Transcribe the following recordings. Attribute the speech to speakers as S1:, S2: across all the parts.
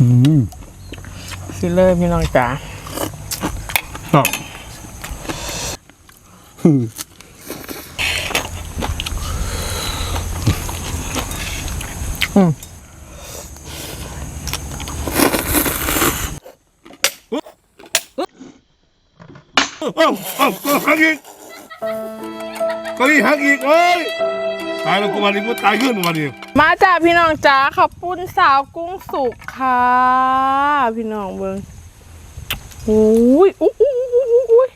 S1: อืม
S2: ซิเลอร์พี่น้องจ๋า
S1: อะอืมเอ้าเอ้าก็หักอีกก็นี่หักอีกเอ้ยตายแล้วกูวันนี้กูตายขึ้นวันนี้
S2: มาจ้าพี่น้องจ๋าขับปุ้นสาวกุ้งสุกค่ะ พี่น้องเบิ้งอุ้ยอุ้ยอุ้ยอุ้ยอุ้ย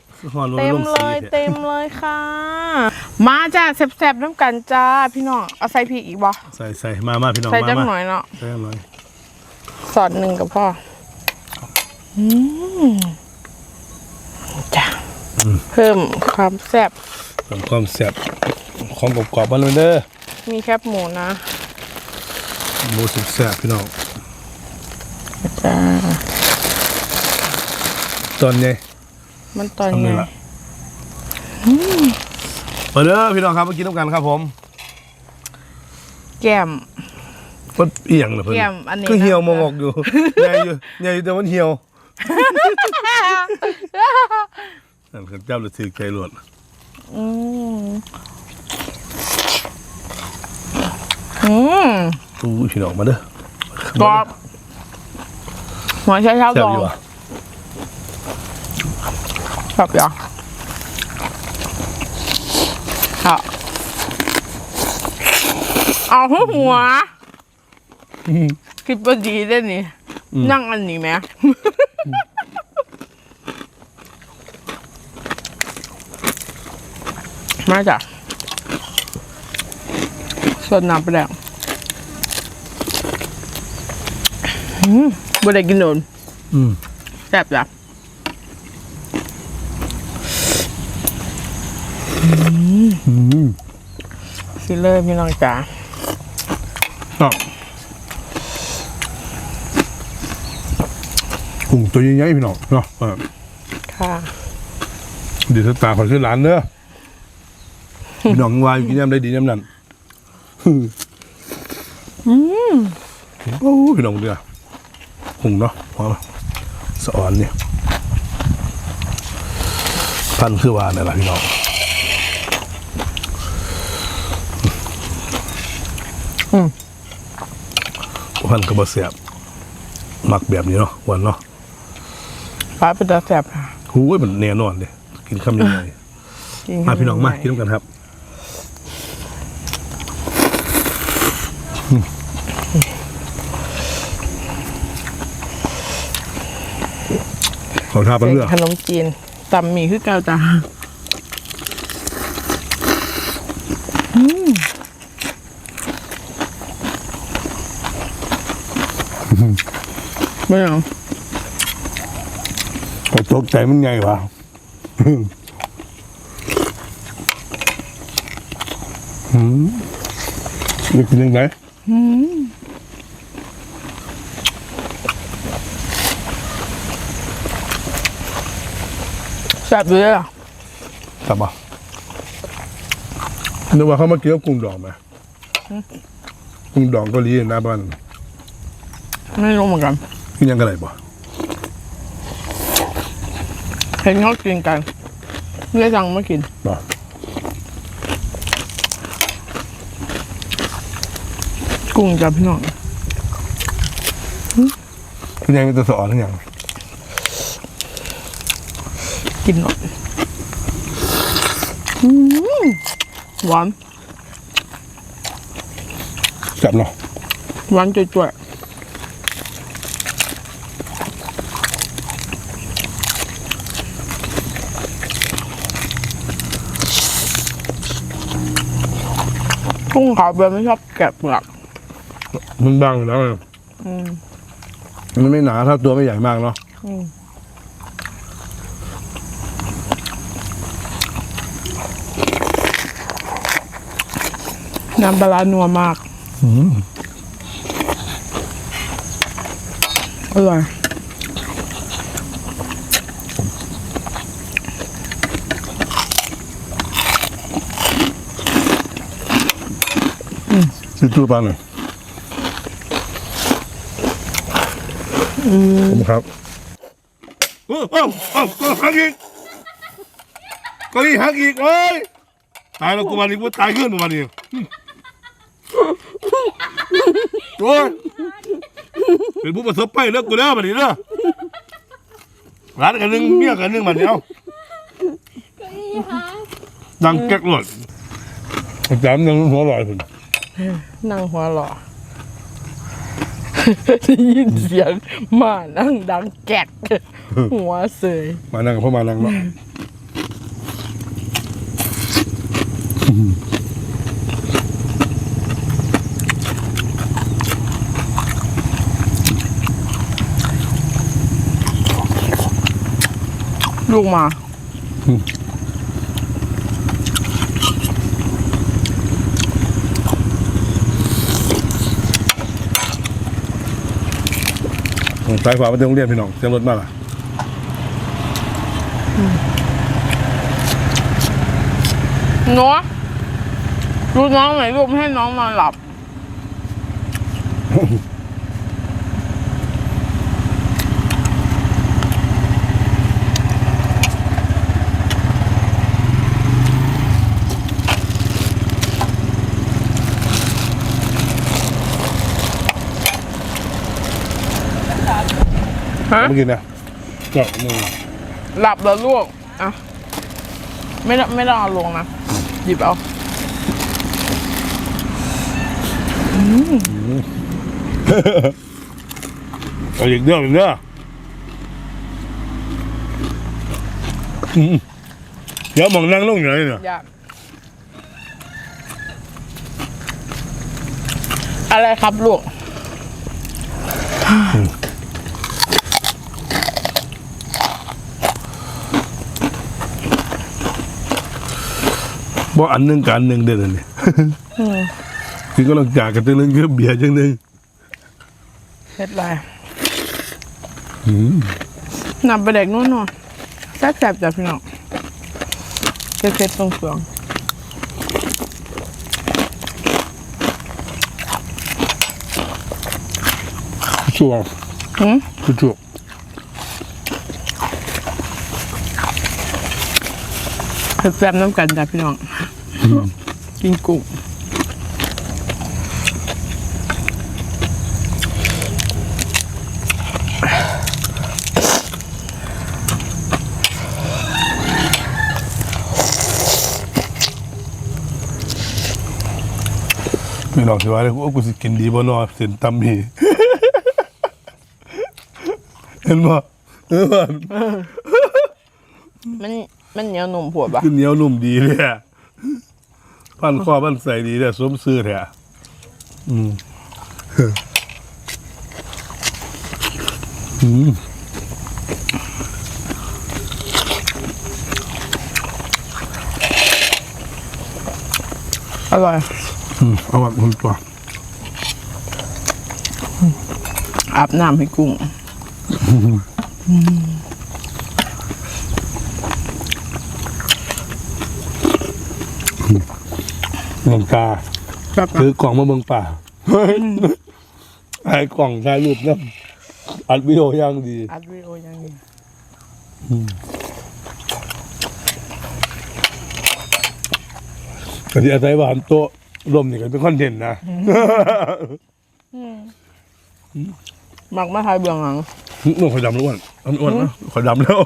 S2: เต็มเลยเต็มเลยค่ะ มาจ้าแซ่บๆน้ำกันจ้าพี่น้องเอาใส่พริกอีกบ่
S1: ใส่ใส่มามาพี่น้อง
S2: ใส่
S1: มา
S2: จัง
S1: มา
S2: หน่อยเนาะ
S1: ใส่จังหน่อย
S2: สอดหนึ่งกับพ่ออืมจ้าเพิ่มความแซ่บ
S1: ทำความแซ่บ ของกรอบๆมาเลยเด้อ
S2: มีแคบหมูนะ
S1: หมูสุดแซ่บพี่น้อง
S2: จ้า
S1: ตอนนี้
S2: มันตอน
S1: ทำ
S2: ไง
S1: เลยล่ะมาเด้อพี่น้องครับมากินน้ำกันครับผม
S2: แก้ม
S1: มันเอียงเหรอเพิ่น
S2: เอี่ยมอันนี้
S1: คือเหี่ยว
S2: นะ
S1: มองออกอยู่ใหญ่อยู่ใหญ่อยู่แต่มันเหี่ยวนั่นคือเจ้าหรือถือใจหลวด
S2: อืมอืม
S1: อู้ยพี่น้องมาเด้อก
S2: รอบหัวใช้เท้า
S1: แซ่
S2: ด
S1: บ
S2: อง
S1: อยู่อะ
S2: แบบอย่างเอาเอาหัวคิดว่าดีได้นี่ นั่งอันนี้ไหม มาจ้ะ ส่วนน้ำไปแล้วอืมบ่ได้กินโดน
S1: อืม
S2: แซ่บจ้ะ
S1: อืม
S2: ซิเลอร์พี่น้องจ๋า
S1: อะกุ้งตัวใหญ่ๆพี่น้องเนาะอะ
S2: ค่ะ
S1: เดี๋ยวสตาร์ขอซื้อร้านเด้อพี่น้องวายกินยำได้ดียำนั้น อืมโอ้พี่น้องเด้อกุ้งเนาะพอละสะอ่อนเนี่ยพันคือว่าเนี่ยล่ะพี่น้องพันกระบะเสียบหมักแบบนี้เนาะหวานเนาะ
S2: ฟ้าเป็นตาแซ่บค่ะ
S1: หูยมันแน่นอนเลยกินคำยังไงมาพี่น้องมากินน้ำกันครับ ขอท่าไปเรื่อย
S2: ขนมจีนตำหมี่คือเก่าจ้าไม่เอา
S1: ขอตกใจมันไงวะอืมอยากกินยังไง
S2: แซ่บเลยอะ
S1: กลับมานึกว่าเขามาเกี่ยวกุ้งดองไหมกุ้งดองเก็รีหน้าบ้าน
S2: ไม่รู้เหมือนกัน
S1: กินยังกันไหนบ่
S2: เห็นเขากินกันเรียกจังไม่กิน
S1: บ่
S2: กุ้งจ้าพี่น้อง
S1: กินยังเป็นตัวสอนทั้งอย่าง
S2: กินหน่อยอืมหวาน
S1: จับเนาะ
S2: หวานจ่วยๆกุ้งขาวเบลไม่ชอบแกะเปลือก
S1: มันบางอยู่แล้วไง
S2: อืม
S1: มันไม่หนาถ้าตัวไม่ใหญ่มากเนาะ
S2: อืมน้ำปลาร้านัวมากอร่อย
S1: ซื้อตู้ปลาหน่อย ผมครับเอ้าเอ้าเอ้าหักอีกก็อีหักอีกโอ้ยตายแล้วกูมาดิกูตายขึ้นมาดิโอ้ยเป็นผู้ประสบภัยเลิกกูแล้วมาดิเด้อร้านกันหนึ่งเมียกันหนึ่งมาเดียวดังแก๊กหลดจำยังหัวลอยคุณ
S2: นั่งหัวหล่อ ได้ยินเสียงหมานั่งดังแกกหัวเสย
S1: มานั่งกับพ่อมานั่งเนาะ
S2: 嗯ลูกมา
S1: สายฝามาถึงโรงเรียนพี่น้องเสียงรถมาล่ะ
S2: เนาะดูน้องหน่อยลูกไม่ให้น้องนอนหลับ ฮะ
S1: เมื่อกี้นะเจาะมือ
S2: หลับแล้วลูกอะไม่ต้องไม่ต้องเอาลงนะหยิบเอา
S1: เอาอีกเด้ออีกเด้ออืมเดี๋ยวมองนั่งลงอยู่ไหนเนี่ย
S2: อยากอะไรครับลูก
S1: บ่อันหนึงกับอันหนึงเด่นนี่
S2: อืม
S1: คือก็ลังจากกันจังหนึงคือเบียร์จังหนึง
S2: เฮ็ดไร
S1: อืม
S2: นำไปเด็กนู่นหน่อยแซ่บๆจ้ะพี่น้องเผ็ดๆตรงเฟือง
S1: ชัวร์
S2: หืม
S1: คือชัวร์
S2: เผ็ด แซ่บน้ำกันจ้ะพี่น้อง กินกุ้ง
S1: พี่น้องสิว่าเลยโอ้กูสิกินดีบ่เนอเส้นตำหีเห็นบ่เออ
S2: มัน มันเหนียวหนุ่มผัวปะ
S1: คือเหนียวนุ่มดีเลยอะพันข้อพันใส่ดีเลยสมซื้อแท้อืมอืม
S2: อร่อย
S1: อืมเอาแบบคนตัว
S2: อาบน้ำให้กุ้ง
S1: หลวงตา
S2: ครับ
S1: ซื้อกล่องมาเบิ่งป่าเฮ้ยไอ้กล่องถ่ายรูปนะอัดวิดีโออย่างดี
S2: อัดวิดีโอยังดี
S1: แต่ที่อาศัยว่าหันโต๊ะลมนี่ก็เป็นคอนเทนต์นะ
S2: หมักมาไทยเบืองหลัง
S1: มึงขอยดำแล้วอ้วนอันอ้วนนะขอยดำแล้ว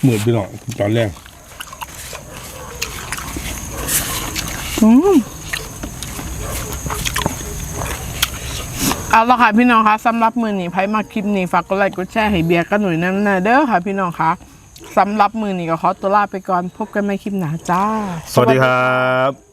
S1: เหมือนพี่น้องตอนแรก
S2: เอาละค่ะพี่น้องคะสำหรับมือนี้ไพ่มาคลิปนี้ฝากกดไลค์กดแชร์ให้เบียร์กันหน่อยนั่นนะเด้อค่ะพี่น้องคะสำหรับมือนี้ก็ขอตัวลาไปก่อนพบกันใหม่คลิปหน้าจ้า
S1: สวัสดีครับ